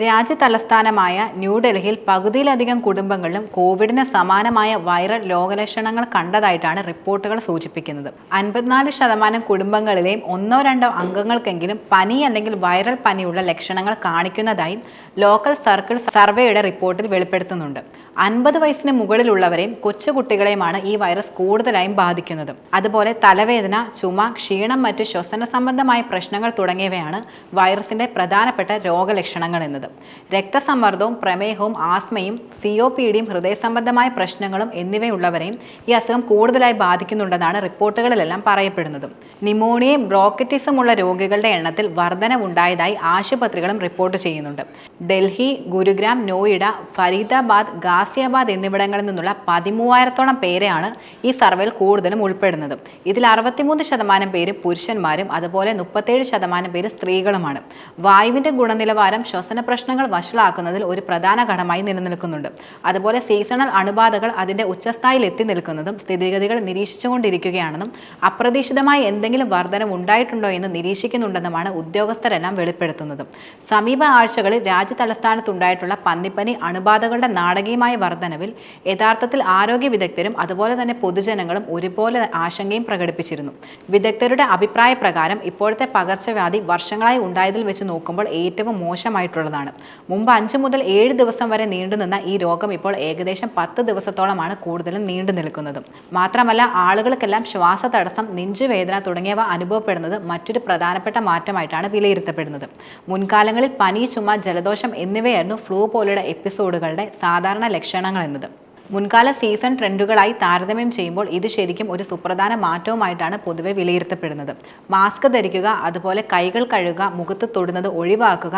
രാജ്യ തലസ്ഥാനമായ ന്യൂഡൽഹിയിൽ പകുതിയിലധികം കുടുംബങ്ങളിലും കോവിഡിന് സമാനമായ വൈറൽ രോഗലക്ഷണങ്ങൾ കണ്ടതായിട്ടാണ് റിപ്പോർട്ടുകൾ സൂചിപ്പിക്കുന്നത്. അൻപത്തിനാല് ശതമാനം കുടുംബങ്ങളിലെയും ഒന്നോ രണ്ടോ അംഗങ്ങൾക്കെങ്കിലും പനി അല്ലെങ്കിൽ വൈറൽ പനിയുള്ള ലക്ഷണങ്ങൾ കാണിക്കുന്നതായി ലോക്കൽ സർക്കിൾ സർവേയുടെ റിപ്പോർട്ടിൽ വെളിപ്പെടുത്തുന്നുണ്ട്. അൻപത് വയസ്സിന് മുകളിലുള്ളവരെയും കൊച്ചുകുട്ടികളെയുമാണ് ഈ വൈറസ് കൂടുതലായും ബാധിക്കുന്നത്. അതുപോലെ തലവേദന ചുമ ക്ഷീണം മറ്റ് ശ്വസന സംബന്ധമായ പ്രശ്നങ്ങൾ തുടങ്ങിയവയാണ് വൈറസിന്റെ പ്രധാനപ്പെട്ട രോഗലക്ഷണങ്ങൾ എന്നത്. രക്തസമ്മർദ്ദവും പ്രമേഹവും ആസ്മയും സി ഒ പി ഡിയും ഹൃദയ സംബന്ധമായ പ്രശ്നങ്ങളും എന്നിവയുള്ളവരെയും ഈ അസുഖം കൂടുതലായി ബാധിക്കുന്നുണ്ടെന്നാണ് റിപ്പോർട്ടുകളിലെല്ലാം പറയപ്പെടുന്നത്. നിമോണിയയും ബ്രോക്കറ്റിസും ഉള്ള രോഗികളുടെ എണ്ണത്തിൽ വർധനവുണ്ടായതായി ആശുപത്രികളും റിപ്പോർട്ട് ചെയ്യുന്നുണ്ട്. ഡൽഹി ഗുരുഗ്രാം നോയിഡ ഫരീദാബാദ് ഗാസിയാബാദ് എന്നിവിടങ്ങളിൽ നിന്നുള്ള പതിമൂവായിരത്തോളം പേരെയാണ് ഈ സർവേയിൽ കൂടുതലും ഉൾപ്പെടുന്നത്. ഇതിൽ അറുപത്തിമൂന്ന് ശതമാനം പേര് പുരുഷന്മാരും അതുപോലെ മുപ്പത്തേഴ് ശതമാനം പേര് സ്ത്രീകളുമാണ്. വായുവിന്റെ ഗുണനിലവാരം ശ്വസന പ്രശ്നങ്ങൾ വഷളാക്കുന്നതിൽ ഒരു പ്രധാന ഘടമായി നിലനിൽക്കുന്നുണ്ട്. അതുപോലെ സീസണൽ അണുബാധകൾ അതിന്റെ ഉച്ചസ്ഥായിൽ എത്തി നിൽക്കുന്നതും സ്ഥിതിഗതികൾ നിരീക്ഷിച്ചുകൊണ്ടിരിക്കുകയാണെന്നും അപ്രതീക്ഷിതമായി എന്തെങ്കിലും വർധനം ഉണ്ടായിട്ടുണ്ടോ എന്ന് നിരീക്ഷിക്കുന്നുണ്ടെന്നുമാണ് ഉദ്യോഗസ്ഥരെല്ലാം വെളിപ്പെടുത്തുന്നത്. സമീപ ആഴ്ചകളിൽ രാജ്യ തലസ്ഥാനത്തുണ്ടായിട്ടുള്ള പന്നിപ്പനി അണുബാധകളുടെ നാടകീയമായ വർധനവിൽ യഥാർത്ഥത്തിൽ ആരോഗ്യ വിദഗ്ധരും അതുപോലെ തന്നെ പൊതുജനങ്ങളും ഒരുപോലെ ആശങ്കയും പ്രകടിപ്പിച്ചിരുന്നു. വിദഗ്ധരുടെ അഭിപ്രായ പ്രകാരം ഇപ്പോഴത്തെ പകർച്ചവ്യാധി വർഷങ്ങളായി ഉണ്ടായതിൽ വെച്ച് നോക്കുമ്പോൾ ഏറ്റവും മോശമായിട്ടുള്ളതാണ്. മുമ്പ് അഞ്ച് മുതൽ ഏഴ് ദിവസം വരെ നീണ്ടുനിന്ന ഈ രോഗം ഇപ്പോൾ ഏകദേശം പത്ത് ദിവസത്തോളമാണ് കൂടുതലും നീണ്ടു നിൽക്കുന്നത്. മാത്രമല്ല ആളുകൾക്കെല്ലാം ശ്വാസതടസ്സം നെഞ്ചുവേദന തുടങ്ങിയവ അനുഭവപ്പെടുന്നത് മറ്റൊരു പ്രധാനപ്പെട്ട മാറ്റമായിട്ടാണ് വിലയിരുത്തപ്പെടുന്നത്. മുൻകാലങ്ങളിൽ പനി ചുമ ജലദോഷം എന്നിവയായിരുന്നു ഫ്ലൂ പോലെയുള്ള എപ്പിസോഡുകളുടെ സാധാരണ ലക്ഷണങ്ങൾ എന്നത് മുൻകാല സീസൺ ട്രെൻഡുകളായി താരതമ്യം ചെയ്യുമ്പോൾ ഇത് ശരിക്കും ഒരു സുപ്രധാന മാറ്റവുമായിട്ടാണ് പൊതുവെ വിലയിരുത്തപ്പെടുന്നത്. മാസ്ക് ധരിക്കുക അതുപോലെ കൈകൾ കഴുകുക മുഖത്ത് തൊടുന്നത് ഒഴിവാക്കുക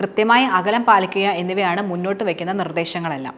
കൃത്യമായി അകലം പാലിക്കുക എന്നിവയാണ് മുന്നോട്ട് വയ്ക്കുന്ന നിർദ്ദേശങ്ങളെല്ലാം.